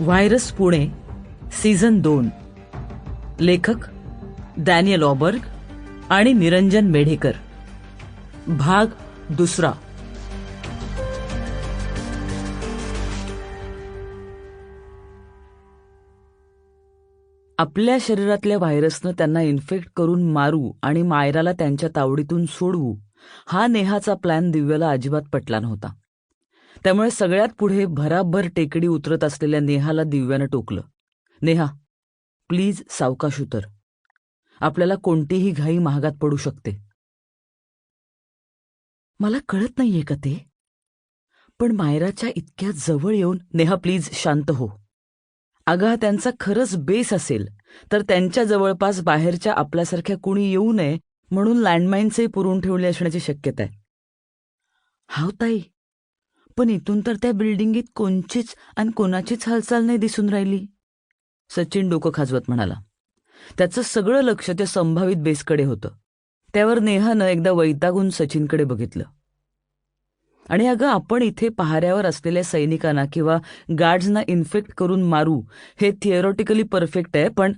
Virus Pune season दोन. लेखक Daniel ऑबर्ग आणि निरंजन मेढेकर. भाग दुसरा. आपल्या शरीरातल्या व्हायरसनं त्यांना इन्फेक्ट करून मारू आणि मायराला त्यांच्या तावडीतून सोडवू हा नेहाचा प्लॅन दिव्याला अजिबात पटला नव्हता. त्यामुळे सगळ्यात पुढे भराभर टेकडी उतरत असलेल्या नेहाला दिव्यानं टोकलं. नेहा प्लीज सावकाश उतर आपल्याला कोणतीही घाई महागात पडू शकते. मला कळत नाहीये का ते? पण मायराच्या इतक्या जवळ येऊन नेहा प्लीज शांत हो. अगं त्यांचा खरंच बेस असेल तर त्यांच्या जवळपास बाहेरच्या आपल्यासारख्या कुणी येऊ नये म्हणून लँडमाईन्सही पुरून ठेवले असण्याची शक्यता आहे. हाव ताई पण इथून तर त्या बिल्डिंगीत कोणचीच आणि कोणाचीच हालचाल नाही दिसून राहिली. सचिन डोकं खाजवत म्हणाला. त्याचं सगळं लक्ष त्या संभावित बेसकडे होतं. त्यावर नेहानं एकदा वैतागून सचिनकडे बघितलं. आणि अगं आपण इथे पहाऱ्यावर असलेल्या सैनिकांना किंवा गार्ड्सना इन्फेक्ट करून मारू हे थिअरॉटिकली परफेक्ट आहे पण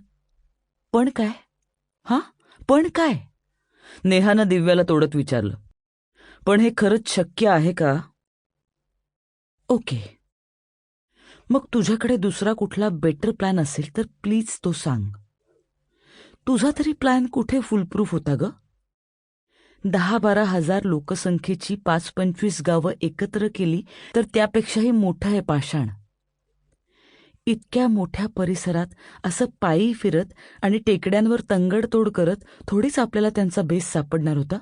पण काय? हा? पण काय? नेहानं दिव्याला तोडत विचारलं. पण हे खरंच शक्य आहे का? ओके. मग तुझ्याकडे दुसरा कुठला बेटर प्लॅन असेल तर प्लीज तो सांग. तुझा तरी प्लॅन कुठे फुलप्रूफ होता ग? दहा बारा हजार लोकसंख्येची पाच पंचवीस गावं एकत्र केली तर त्यापेक्षाही मोठं आहे पाषाण. इतक्या मोठ्या परिसरात असं पायी फिरत आणि टेकड्यांवर तंगडतोड करत थोडीच आपल्याला त्यांचा बेस सापडणार होता?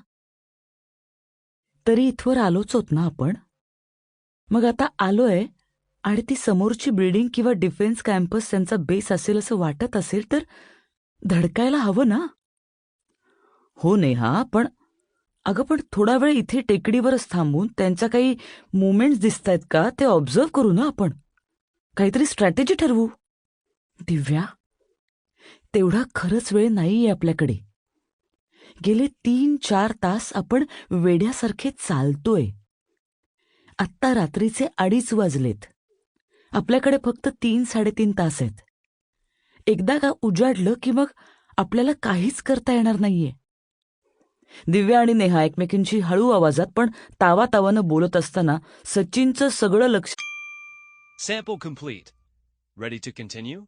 तरी इथवर आलोच होत ना आपण? मग आता आलोय आणि ती समोरची बिल्डिंग किंवा डिफेन्स कॅम्पस त्यांचा बेस असेल असं वाटत असेल तर धडकायला हवं ना? हो नेहा पण अगं पण थोडा वेळ इथे टेकडीवरच थांबून त्यांच्या काही मुवमेंट्स दिसत आहेत का? ते ऑब्झर्व करू ना आपण. काहीतरी स्ट्रॅटेजी ठरवू. दिव्या तेवढा खरंच वेळ नाहीये आपल्याकडे. गेले तीन चार तास आपण वेड्यासारखे चालतोय. आत्ता रात्रीचे अडीच वाजलेत आपल्याकडे फक्त तीन साडेतीन तास आहेत एकदा का उजाडलं की मग आपल्याला काहीच करता येणार नाहीये दिव्या आणि नेहा एकमेकींशी हळू आवाजात पण तावातावानं बोलत असताना सचिनचं सगळं लक्ष Sample complete. Ready to continue?